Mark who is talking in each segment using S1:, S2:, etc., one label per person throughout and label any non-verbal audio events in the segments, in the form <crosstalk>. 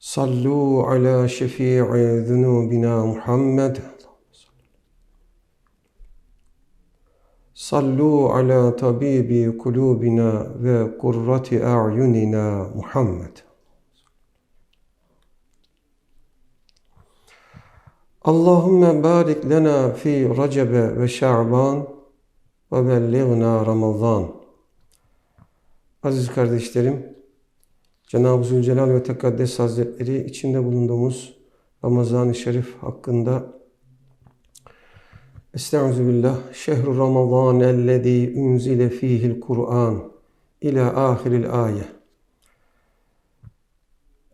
S1: صلوا على شفيع ذنوبنا محمد صلوا على طبيب قلوبنا وقرة أعيننا محمد اللهم بارك لنا في رجب وشعبان وبلغنا Ramazan. Aziz kardeşlerim, Cenab-ı Zülcelal ve Tekaddes Hazretleri içinde bulunduğumuz Ramazan-ı Şerif hakkında Estaizu billah. Şehru Ramazan ellezî unzile fîhil Kur'an ila ahiril ayet.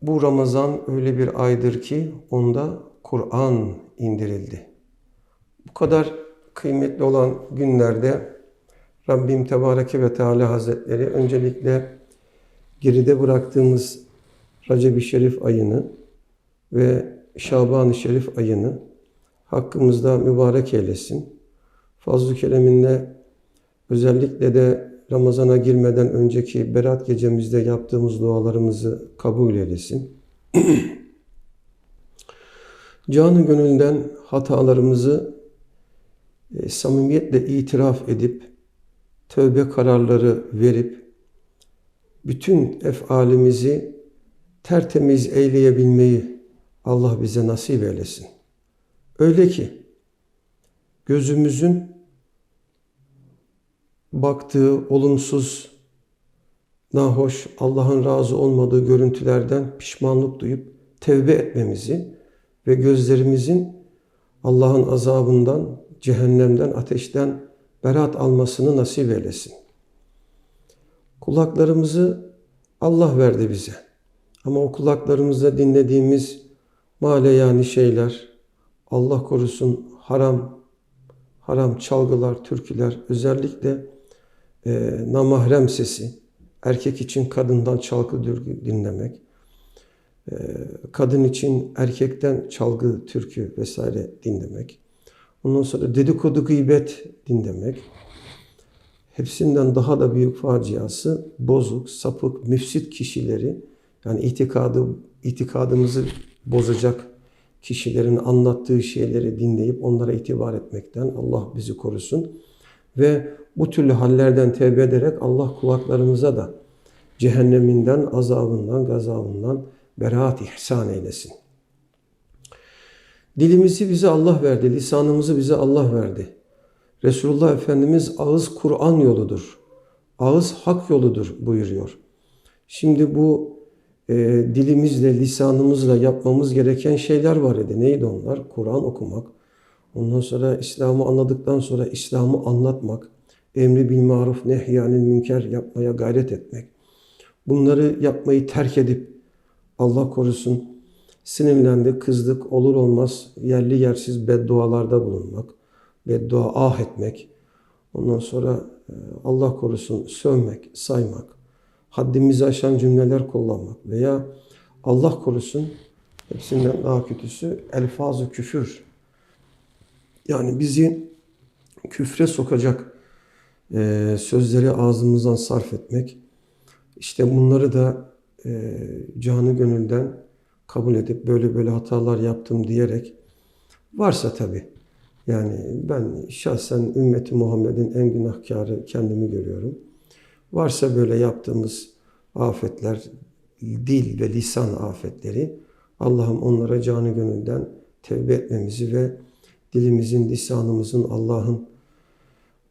S1: Bu Ramazan öyle bir aydır ki onda Kur'an indirildi. Bu kadar kıymetli olan günlerde Rabbim Tebareke ve Teala Hazretleri öncelikle geride bıraktığımız Recep-i Şerif ayını ve Şaban-ı Şerif ayını hakkımızda mübarek eylesin. Fazl-ı Kerem'inle özellikle de Ramazan'a girmeden önceki Berat gecemizde yaptığımız dualarımızı kabul eylesin. <clears throat> Canı gönülden hatalarımızı e, samimiyetle itiraf edip tövbe kararları verip bütün efalimizi tertemiz eyleyebilmeyi Allah bize nasip eylesin. Öyle ki gözümüzün baktığı olumsuz, nahoş, Allah'ın razı olmadığı görüntülerden pişmanlık duyup tevbe etmemizi ve gözlerimizin Allah'ın azabından, cehennemden, ateşten berat almasını nasip eylesin. Kulaklarımızı Allah verdi bize. Ama o kulaklarımızda dinlediğimiz maleyani şeyler, Allah korusun haram, haram çalgılar, türküler, özellikle e, namahrem sesi, erkek için kadından çalgı dinlemek, e, kadın için erkekten çalgı, türkü vesaire dinlemek, ondan sonra dedikodu, gıybet dinlemek, hepsinden daha da büyük faciası bozuk, sapık, müfsit kişileri, yani itikadı, itikadımızı bozacak kişilerin anlattığı şeyleri dinleyip onlara itibar etmekten Allah bizi korusun. Ve bu türlü hallerden tevbe ederek Allah kulaklarımıza da cehenneminden, azabından, gazabından beraat ihsan eylesin. Dilimizi bize Allah verdi, lisanımızı bize Allah verdi. Resulullah Efendimiz ağız Kur'an yoludur. Ağız hak yoludur buyuruyor. Şimdi bu e, dilimizle, lisanımızla yapmamız gereken şeyler var idi. Neydi onlar? Kur'an okumak. Ondan sonra İslam'ı anladıktan sonra İslam'ı anlatmak. Emri bil maruf, nehyanil münker yapmaya gayret etmek. Bunları yapmayı terk edip Allah korusun sinirlendi, kızdık, olur olmaz yerli yersiz beddualarda bulunmak. Beddua ah etmek. Ondan sonra Allah korusun sövmek, saymak haddimizi aşan cümleler kullanmak veya Allah korusun hepsinden daha kötüsü elfazı küfür. Yani bizi küfre sokacak e, sözleri ağzımızdan sarf etmek. İşte bunları da e, canı gönülden kabul edip böyle böyle hatalar yaptım diyerek varsa tabi. Yani ben şahsen ümmeti Muhammed'in en günahkarı kendimi görüyorum. Varsa böyle yaptığımız afetler, dil ve lisan afetleri, Allah'ım onlara canı gönülden tevbe etmemizi ve dilimizin, lisanımızın Allah'ın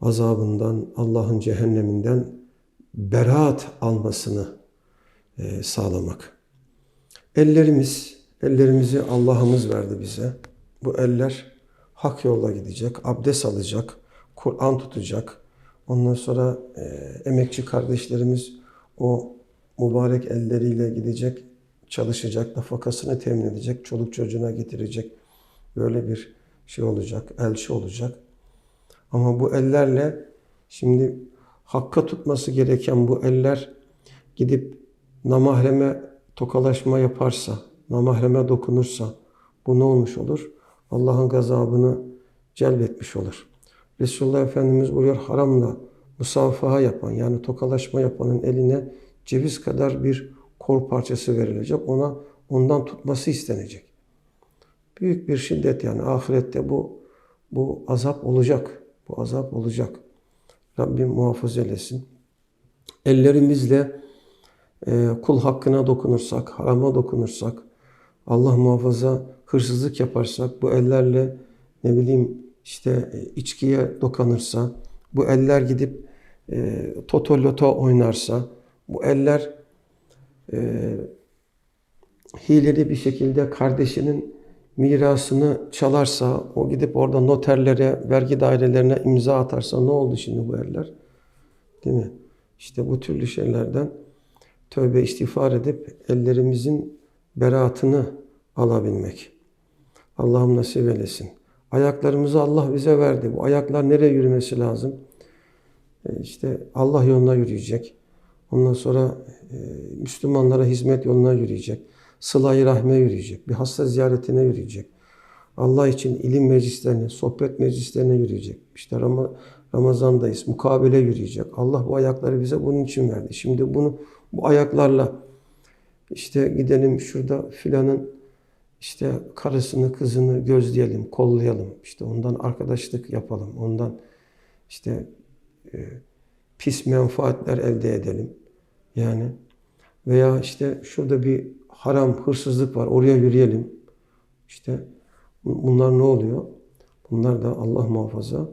S1: azabından, Allah'ın cehenneminden beraat almasını e, sağlamak. Ellerimiz, ellerimizi Allah'ımız verdi bize. Bu eller hak yolla gidecek, abdest alacak, Kur'an tutacak, Ondan sonra e, emekçi kardeşlerimiz o mübarek elleriyle gidecek, çalışacak, nafakasını temin edecek, çoluk çocuğuna getirecek. Böyle bir şey olacak, elçi olacak. Ama bu ellerle şimdi hakka tutması gereken bu eller gidip namahreme tokalaşma yaparsa, namahreme dokunursa bu ne olmuş olur? Allah'ın gazabını celbetmiş olur. Resulullah Efendimiz buyuruyor haramla musafaha yapan yani tokalaşma yapanın eline ceviz kadar bir kor parçası verilecek. Ona ondan tutması istenecek. Büyük bir şiddet yani ahirette bu bu azap olacak. Bu azap olacak. Rabbim muhafaza eylesin. Ellerimizle e, kul hakkına dokunursak, harama dokunursak, Allah muhafaza hırsızlık yaparsak, bu ellerle ne bileyim işte e, içkiye dokanırsa, bu eller gidip e, toto loto oynarsa, bu eller e, hileli bir şekilde kardeşinin mirasını çalarsa, o gidip orada noterlere, vergi dairelerine imza atarsa ne oldu şimdi bu eller? Değil mi? İşte bu türlü şeylerden tövbe istiğfar edip ellerimizin beraatını alabilmek. Allah'ım nasip eylesin. Ayaklarımızı Allah bize verdi. Bu ayaklar nereye yürümesi lazım? E, İşte Allah yoluna yürüyecek. Ondan sonra e, Müslümanlara hizmet yoluna yürüyecek. Sıla-i rahme yürüyecek. Bir hasta ziyaretine yürüyecek. Allah için ilim meclislerine, sohbet meclislerine yürüyecek. İşte Ram- Ramazan'dayız. Mukabele yürüyecek. Allah bu ayakları bize bunun için verdi. Şimdi bunu bu ayaklarla işte gidelim şurada filanın işte karısını, kızını gözleyelim, kollayalım. İşte ondan arkadaşlık yapalım. Ondan işte e, pis menfaatler elde edelim. Yani veya işte şurada bir haram, hırsızlık var. Oraya yürüyelim. İşte bu- bunlar ne oluyor? Bunlar da Allah muhafaza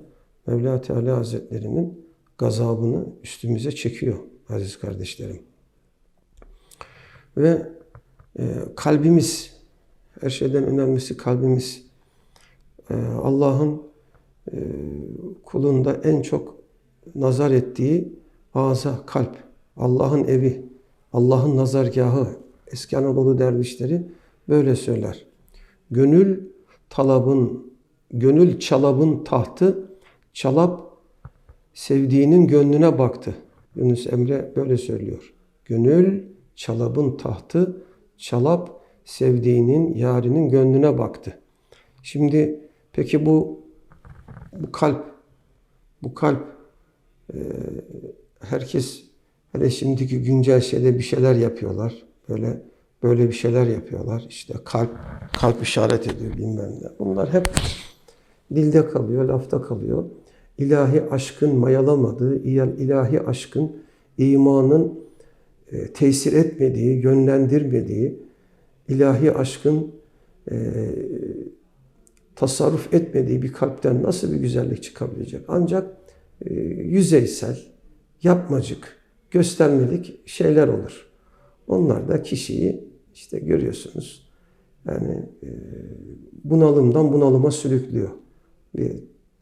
S1: Mevla Teala Hazretlerinin gazabını üstümüze çekiyor aziz kardeşlerim. Ve e, kalbimiz, her şeyden önemlisi kalbimiz. E, Allah'ın e, kulunda en çok nazar ettiği ağza, kalp. Allah'ın evi, Allah'ın nazargahı. Eski Anadolu dervişleri böyle söyler. Gönül talabın, gönül çalabın tahtı, çalap sevdiğinin gönlüne baktı. Yunus Emre böyle söylüyor. Gönül çalabın tahtı, çalap sevdiğinin, yarinin gönlüne baktı. Şimdi peki bu bu kalp, bu kalp e, herkes hele şimdiki güncel şeyde bir şeyler yapıyorlar. Böyle böyle bir şeyler yapıyorlar. İşte kalp kalp işaret ediyor bilmem ne. Bunlar hep dilde kalıyor, lafta kalıyor. İlahi aşkın mayalamadığı, il- ilahi aşkın imanın tesir etmediği, yönlendirmediği, ilahi aşkın e, tasarruf etmediği bir kalpten nasıl bir güzellik çıkabilecek? Ancak e, yüzeysel, yapmacık, göstermelik şeyler olur. Onlar da kişiyi işte görüyorsunuz. Yani e, bunalımdan bunalıma sürüklüyor. Bir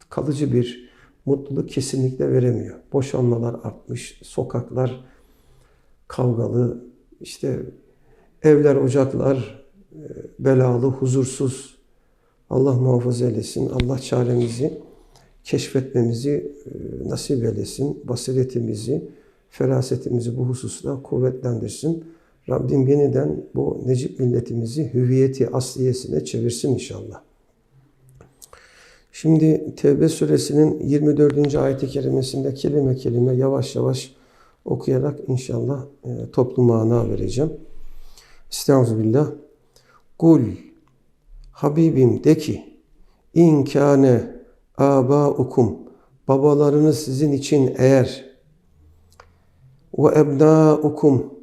S1: kalıcı bir mutluluk kesinlikle veremiyor. Boşanmalar artmış, sokaklar kavgalı, işte evler, ocaklar e, belalı, huzursuz. Allah muhafaza eylesin. Allah çaremizi keşfetmemizi e, nasip eylesin. Basiretimizi, ferasetimizi bu hususta kuvvetlendirsin. Rabbim yeniden bu Necip milletimizi hüviyeti asliyesine çevirsin inşallah. Şimdi Tevbe suresinin 24. ayeti kerimesinde kelime kelime yavaş yavaş okuyarak inşallah e, toplu mana vereceğim. Estağfirullah. Kul Habibim de ki inkâne âbâukum babalarınız sizin için eğer ve ebnâukum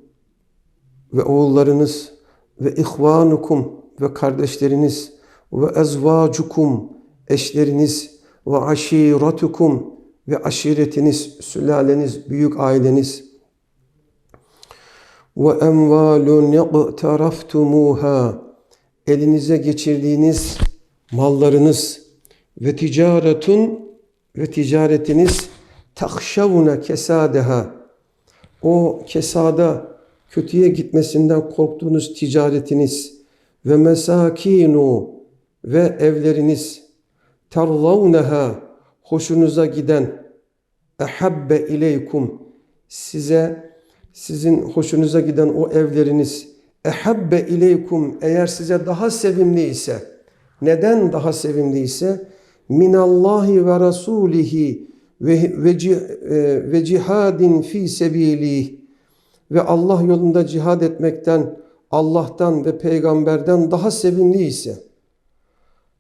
S1: ve oğullarınız ve ihvanukum ve kardeşleriniz ve ezvacukum eşleriniz ve aşiratukum ve aşiretiniz, sülaleniz, büyük aileniz. Ve emvalun yaqtaraftumuha elinize geçirdiğiniz mallarınız ve ticaretun ve ticaretiniz tahşavuna kesadeha. O kesada kötüye gitmesinden korktuğunuz ticaretiniz ve mesakinu ve evleriniz terlavneha hoşunuza giden ehabbe ileykum size sizin hoşunuza giden o evleriniz ehabbe ileykum eğer size daha sevimli ise neden daha sevimli ise minallahi ve rasulihi ve ve, e, ve cihadin fi sebilih. Ve Allah yolunda cihad etmekten Allah'tan ve peygamberden daha sevimli ise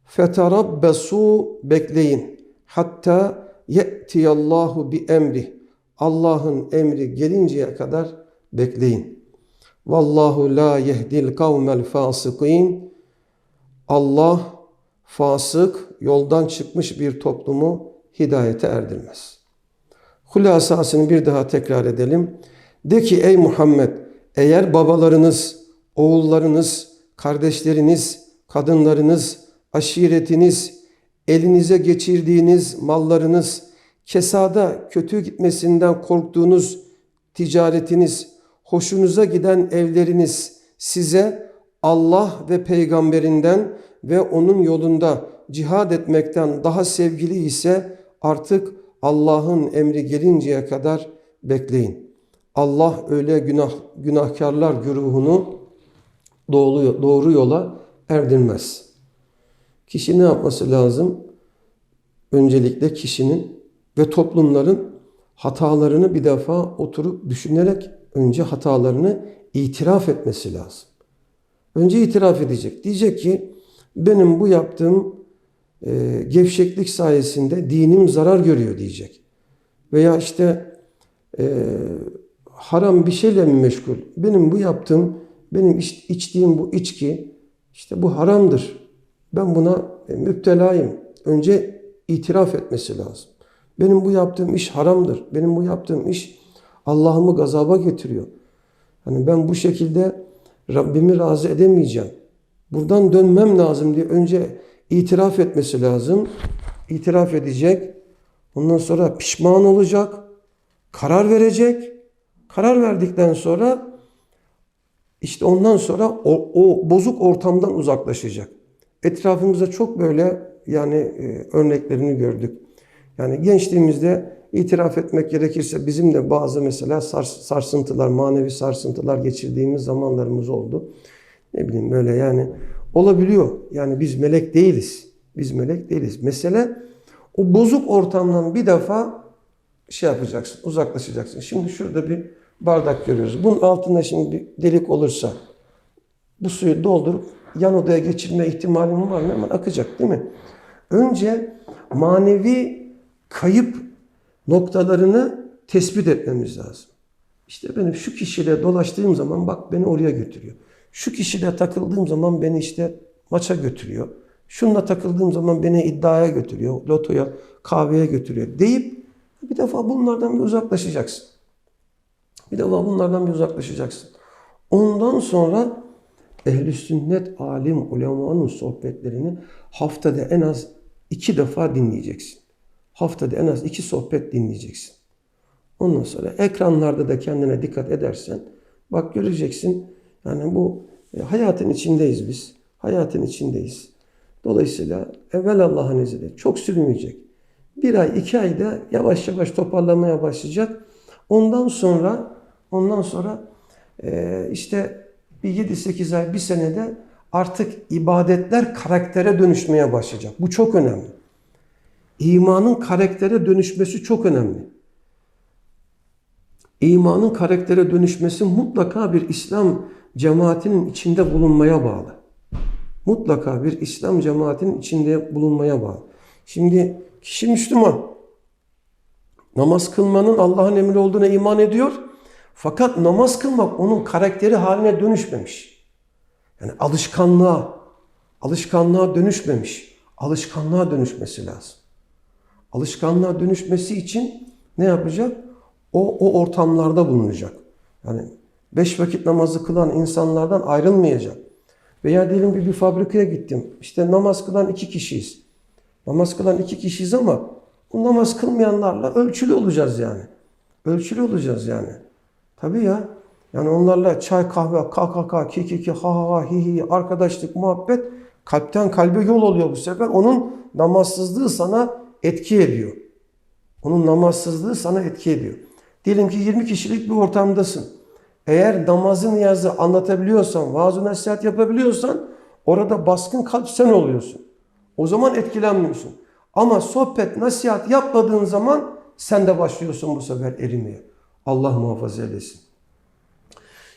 S1: feterabbesu bekleyin hatta ye'tiyallahu bi emri Allah'ın emri gelinceye kadar bekleyin. Vallahu la yehdil kavmel fasikin. Allah fasık, yoldan çıkmış bir toplumu hidayete erdirmez. Hulasasını bir daha tekrar edelim. De ki ey Muhammed eğer babalarınız, oğullarınız, kardeşleriniz, kadınlarınız, aşiretiniz, elinize geçirdiğiniz mallarınız, kesada kötü gitmesinden korktuğunuz ticaretiniz, hoşunuza giden evleriniz size Allah ve peygamberinden ve onun yolunda cihad etmekten daha sevgili ise artık Allah'ın emri gelinceye kadar bekleyin. Allah öyle günah günahkarlar güruhunu doğru, doğru yola erdirmez. Kişi ne yapması lazım? Öncelikle kişinin ve toplumların hatalarını bir defa oturup düşünerek önce hatalarını itiraf etmesi lazım. Önce itiraf edecek. Diyecek ki benim bu yaptığım e, gevşeklik sayesinde dinim zarar görüyor diyecek. Veya işte e, haram bir şeyle mi meşgul? Benim bu yaptığım, benim iç- içtiğim bu içki işte bu haramdır. Ben buna e, müptelayım. Önce itiraf etmesi lazım. Benim bu yaptığım iş haramdır. Benim bu yaptığım iş Allah'ımı gazaba getiriyor. Hani ben bu şekilde Rabbimi razı edemeyeceğim. Buradan dönmem lazım diye önce itiraf etmesi lazım. İtiraf edecek. Ondan sonra pişman olacak. Karar verecek. Karar verdikten sonra işte ondan sonra o, o bozuk ortamdan uzaklaşacak. Etrafımızda çok böyle yani e, örneklerini gördük. Yani gençliğimizde itiraf etmek gerekirse bizim de bazı mesela sars- sarsıntılar, manevi sarsıntılar geçirdiğimiz zamanlarımız oldu. Ne bileyim böyle yani olabiliyor. Yani biz melek değiliz. Biz melek değiliz. Mesele o bozuk ortamdan bir defa şey yapacaksın, uzaklaşacaksın. Şimdi şurada bir bardak görüyoruz. Bunun altında şimdi bir delik olursa bu suyu doldurup yan odaya geçirme ihtimalim var mı? Hemen akacak değil mi? Önce manevi kayıp noktalarını tespit etmemiz lazım. İşte benim şu kişiyle dolaştığım zaman bak beni oraya götürüyor. Şu kişiyle takıldığım zaman beni işte maça götürüyor. Şununla takıldığım zaman beni iddiaya götürüyor, lotoya, kahveye götürüyor deyip bir defa bunlardan bir uzaklaşacaksın. Bir defa bunlardan bir uzaklaşacaksın. Ondan sonra ehl sünnet alim ulemanın sohbetlerini haftada en az iki defa dinleyeceksin. Haftada en az iki sohbet dinleyeceksin. Ondan sonra ekranlarda da kendine dikkat edersen bak göreceksin yani bu e, hayatın içindeyiz biz. Hayatın içindeyiz. Dolayısıyla evvel Allah'ın izniyle çok sürmeyecek. Bir ay, iki ayda yavaş yavaş toparlamaya başlayacak. Ondan sonra ondan sonra e, işte bir 7-8 ay, bir senede artık ibadetler karaktere dönüşmeye başlayacak. Bu çok önemli. İmanın karaktere dönüşmesi çok önemli. İmanın karaktere dönüşmesi mutlaka bir İslam cemaatinin içinde bulunmaya bağlı. Mutlaka bir İslam cemaatinin içinde bulunmaya bağlı. Şimdi kişi Müslüman. Namaz kılmanın Allah'ın emri olduğuna iman ediyor. Fakat namaz kılmak onun karakteri haline dönüşmemiş. Yani alışkanlığa, alışkanlığa dönüşmemiş. Alışkanlığa dönüşmesi lazım. Alışkanlığa dönüşmesi için ne yapacak? O, o ortamlarda bulunacak. Yani beş vakit namazı kılan insanlardan ayrılmayacak. Veya diyelim bir, bir fabrikaya gittim. İşte namaz kılan iki kişiyiz. Namaz kılan iki kişiyiz ama bu namaz kılmayanlarla ölçülü olacağız yani. Ölçülü olacağız yani. Tabii ya. Yani onlarla çay, kahve, KKK, kikiki, ha ha ha, hi hi, arkadaşlık, muhabbet kalpten kalbe yol oluyor bu sefer. Onun namazsızlığı sana etki ediyor. Onun namazsızlığı sana etki ediyor. Diyelim ki 20 kişilik bir ortamdasın. Eğer namazı niyazı anlatabiliyorsan, vaaz nasihat yapabiliyorsan orada baskın kalp sen oluyorsun. O zaman etkilenmiyorsun. Ama sohbet, nasihat yapmadığın zaman sen de başlıyorsun bu sefer erimeye. Allah muhafaza eylesin.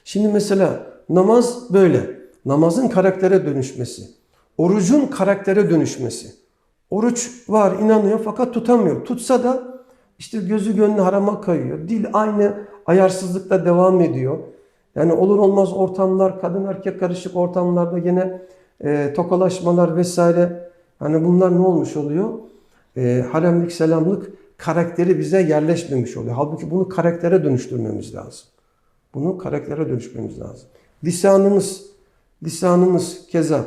S1: Şimdi mesela namaz böyle. Namazın karaktere dönüşmesi. Orucun karaktere dönüşmesi. Oruç var inanıyor fakat tutamıyor. Tutsa da işte gözü gönlü harama kayıyor. Dil aynı ayarsızlıkla devam ediyor. Yani olur olmaz ortamlar, kadın erkek karışık ortamlarda yine e, tokalaşmalar vesaire. Hani bunlar ne olmuş oluyor? E, haremlik, selamlık karakteri bize yerleşmemiş oluyor. Halbuki bunu karaktere dönüştürmemiz lazım. Bunu karaktere dönüşmemiz lazım. Lisanımız, lisanımız keza,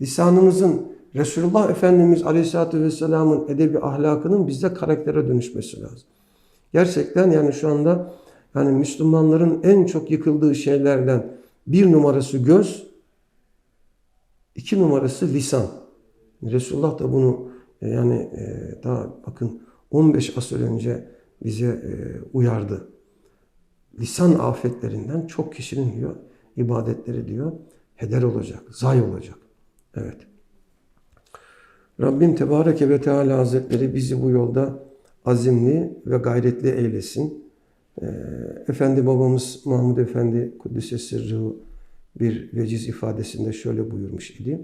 S1: lisanımızın Resulullah Efendimiz Aleyhisselatü Vesselam'ın edebi ahlakının bizde karaktere dönüşmesi lazım. Gerçekten yani şu anda yani Müslümanların en çok yıkıldığı şeylerden bir numarası göz, iki numarası lisan. Resulullah da bunu e, yani e, daha bakın 15 asır önce bize e, uyardı. Lisan afetlerinden çok kişinin diyor ibadetleri diyor heder olacak, zay olacak. Evet. Rabbim Tebareke ve Teala Hazretleri bizi bu yolda azimli ve gayretli eylesin. Ee, Efendi babamız Mahmud Efendi Kuddise Sırrı bir veciz ifadesinde şöyle buyurmuş idi.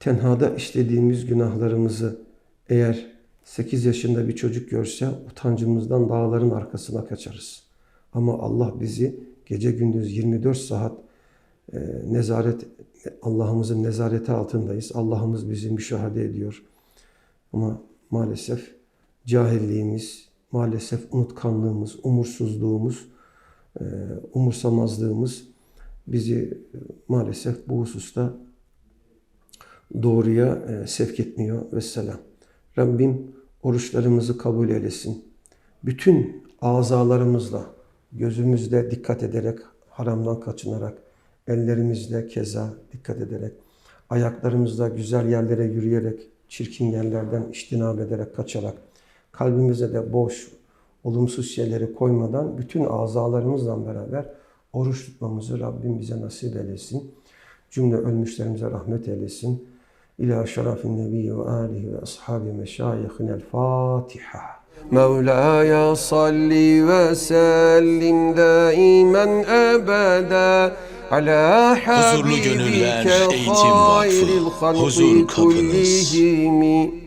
S1: Tenhada işlediğimiz günahlarımızı eğer 8 yaşında bir çocuk görse utancımızdan dağların arkasına kaçarız. Ama Allah bizi gece gündüz 24 saat e, nezaret Allah'ımızın nezareti altındayız. Allah'ımız bizi müşahede ediyor. Ama maalesef cahilliğimiz, maalesef unutkanlığımız, umursuzluğumuz, e, umursamazlığımız bizi maalesef bu hususta doğruya e, sevk etmiyor. Vesselam. Rabbim oruçlarımızı kabul eylesin. Bütün azalarımızla, gözümüzle dikkat ederek, haramdan kaçınarak, ellerimizle keza dikkat ederek, ayaklarımızla güzel yerlere yürüyerek, çirkin yerlerden iştinab ederek, kaçarak, kalbimize de boş, olumsuz şeyleri koymadan bütün azalarımızla beraber oruç tutmamızı Rabbim bize nasip eylesin. Cümle ölmüşlerimize rahmet eylesin. إلى أشرف النبي وآله وأصحاب مشايخنا الفاتحة.
S2: مولاي صل وسلم دائما أبدا على حبيبك خير الخلق كلهم.